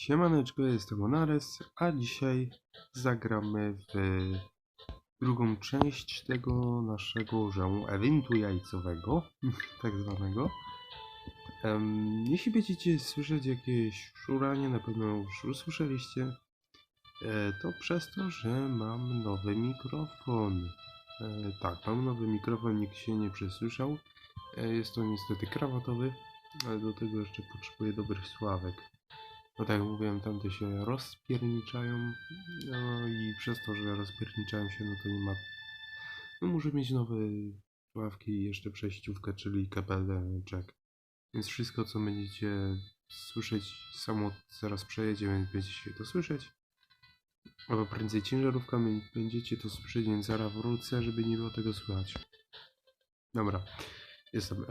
Siemaneczko, jestem Onares, a dzisiaj zagramy w drugą część tego naszego żału, ewentu jajcowego, tak zwanego. Um, jeśli będziecie słyszeć jakieś szuranie, na pewno już usłyszeliście, e, to przez to, że mam nowy mikrofon. E, tak, mam nowy mikrofon, nikt się nie przesłyszał. E, jest to niestety krawatowy, ale do tego jeszcze potrzebuję dobrych sławek. No tak jak mówiłem, tamte się rozpierniczają. No i przez to, że rozpierniczają się, no to nie ma... No muszę mieć nowe ławki i jeszcze przejściówkę, czyli KPD Jack. Więc wszystko, co będziecie słyszeć, samo zaraz przejedzie, więc będziecie to słyszeć. Albo prędzej ciężarówka, będziecie to słyszeć, więc zaraz wrócę, żeby nie było tego słychać. Dobra. Jestem. E,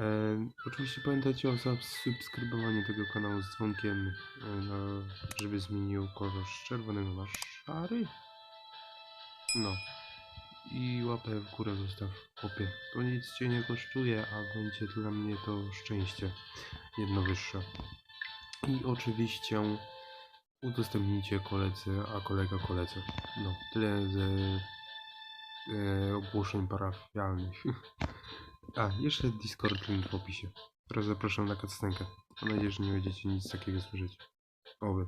oczywiście pamiętajcie o subskrybowaniu tego kanału z dzwonkiem, e, na, żeby zmienił kolor z czerwonego na szary. No. I łapę w górę zostaw chłopie. To nic Cię nie kosztuje, a będzie dla mnie to szczęście. Jedno wyższe. I oczywiście udostępnijcie koledzy, a kolega koledze. No, tyle z e, ogłoszeń parafialnych. A, jeszcze Discord link w opisie. Teraz zapraszam na kadstenkę. Mam nadzieję, że nie będziecie nic takiego słyszeć. Oby.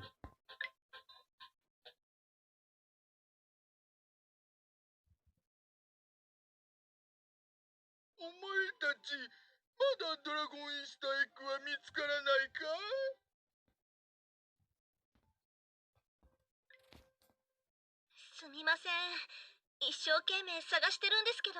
すみません一生懸命探してるんですけど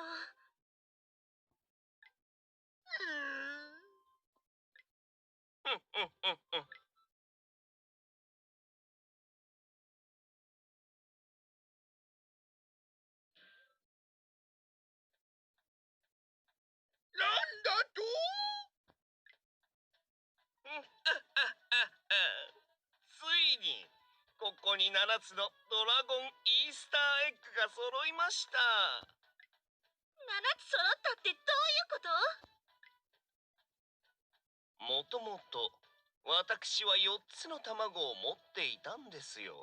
ここに7つのドラゴンイースターエッグが揃いました7つ揃ったってどういうこともともと私は4つの卵を持っていたんですよ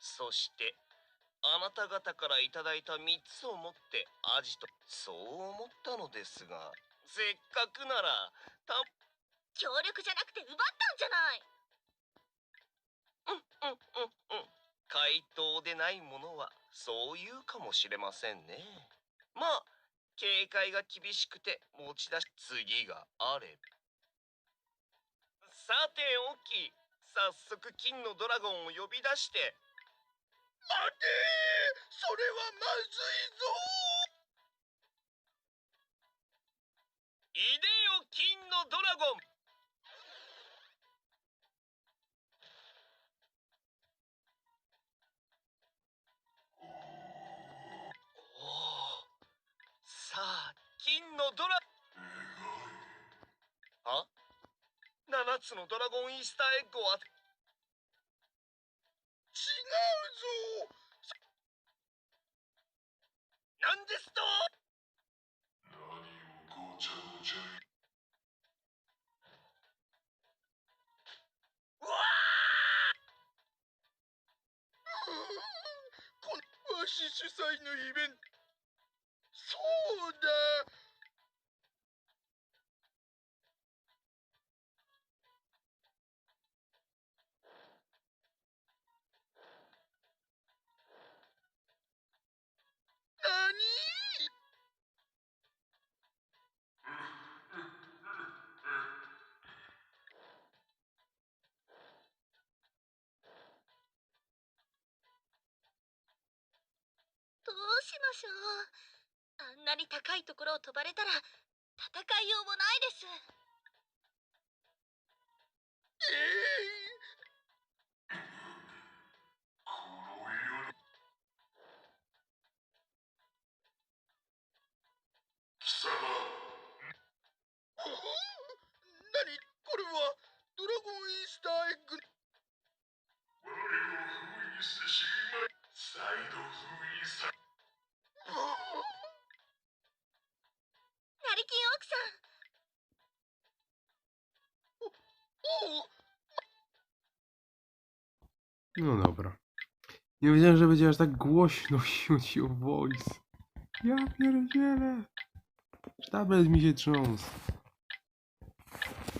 そしてあなた方からいただいた3つを持ってアジとそう思ったのですがせっかくならた協力じゃなくて奪ったんじゃないうんうんうんうん回答でないものはそう言うかもしれませんねまあ警戒が厳しくて持ち出し次があればさておき早速金のドラゴンを呼び出して待てそれはまずいぞいでよ金のドラゴンつのドラゴンイースターエッグを当て違うぞですと何をごちゃごちゃわし主催のイベントそうだしょうあんなに高いところを飛ばれたら戦いようもないですええこれはドラゴンイースターエッグしてしまい封印され no dobra. Nie wiedziałem, że będzie aż tak głośno siucił voice. Ja pierdzielę. Sztabel mi się trząsł.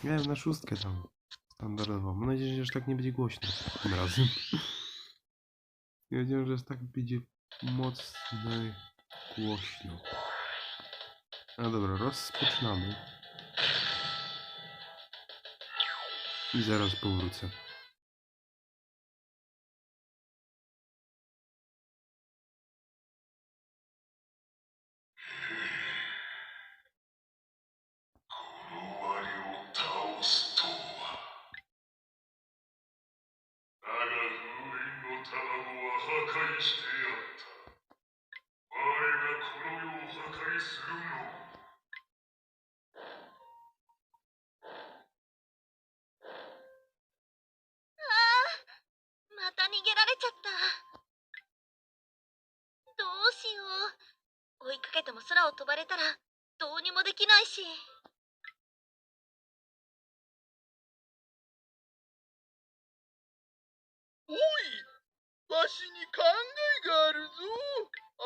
Miałem na szóstkę tam. Standardową. Mam nadzieję, że aż tak nie będzie głośno tym razem. Nie wiedziałem, że aż tak będzie mocno głośno. No dobra, rozpoczynamy. I zaraz powrócę. Hallelujah, no Talawa Hakaishtiyata. 逃げられちゃったどうしよう追いかけても空を飛ばれたらどうにもできないしおいわしに考えが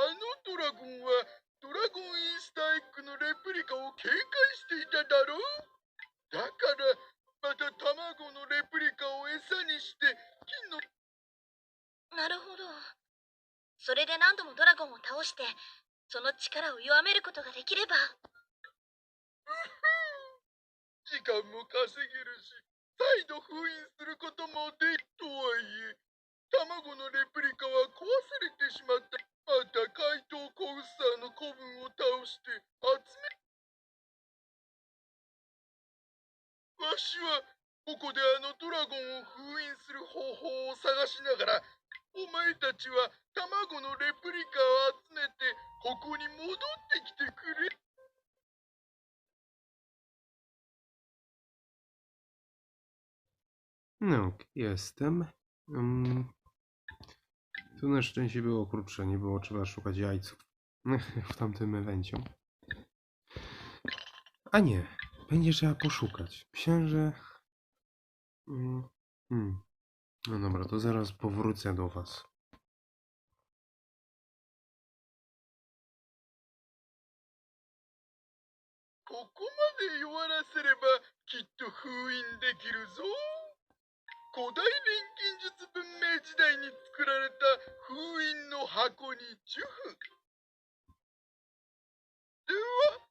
あるぞあのドラゴンはドラゴンイースターエッグのレプリカを警戒していただろうだからまた卵のレプリカを餌にしてなるほどそれで何度もドラゴンを倒してその力を弱めることができれば 時間も稼げるし再度封印することもできとはいえ卵のレプリカは壊されてしまったまた怪盗コウスターの子分を倒して集めわしはここであのドラゴンを封印する方法を探しながらお前たちは卵のレプリカを集めてここに戻ってきてくれ。No, jestem. Um, tu na szczęście było krótsze, nie było trzeba szukać jajców w tamtym evencie. A nie, będzie trzeba poszukać. Myślę, że... Mm, hmm. No dobra, to z ここまで弱らせればきっと封印できるぞ古代錬金術文明時代に作られた封印の箱に10分では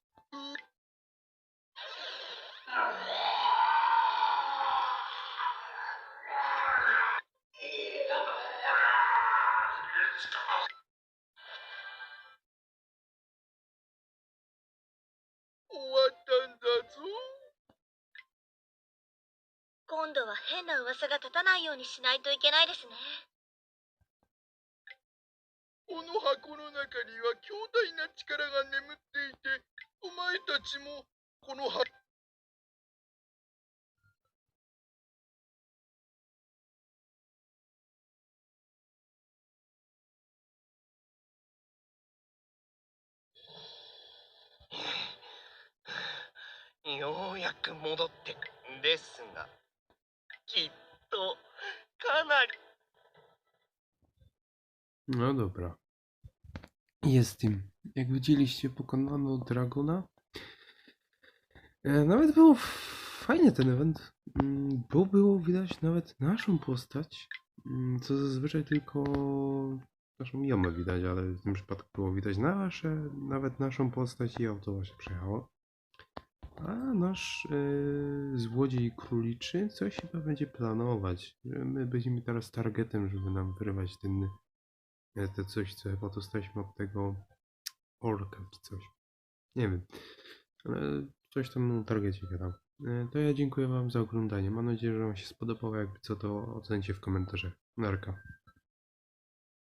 終わったんだぞ今度は変な噂が立たないようにしないといけないですねこの箱の中には強大な力が眠っていてお前たちもこの箱ようやく戻ってですがきっとかなり No dobra. Jest im. Jak widzieliście, pokonano Dragona. E, nawet był fajnie ten event, mm, bo było widać nawet naszą postać, mm, co zazwyczaj tylko naszą jomę widać, ale w tym przypadku było widać nasze, nawet naszą postać i auto właśnie przejechało. A nasz yy, złodziej króliczy coś chyba będzie planować. Y, my będziemy teraz targetem, żeby nam wyrwać ten y, te coś, co chyba dostaliśmy od tego orka czy coś. Nie wiem. Ale coś tam na targecie gadał. Y, to ja dziękuję Wam za oglądanie. Mam nadzieję, że Wam się spodobało. Jakby co, to ocencie w komentarzach. Narka.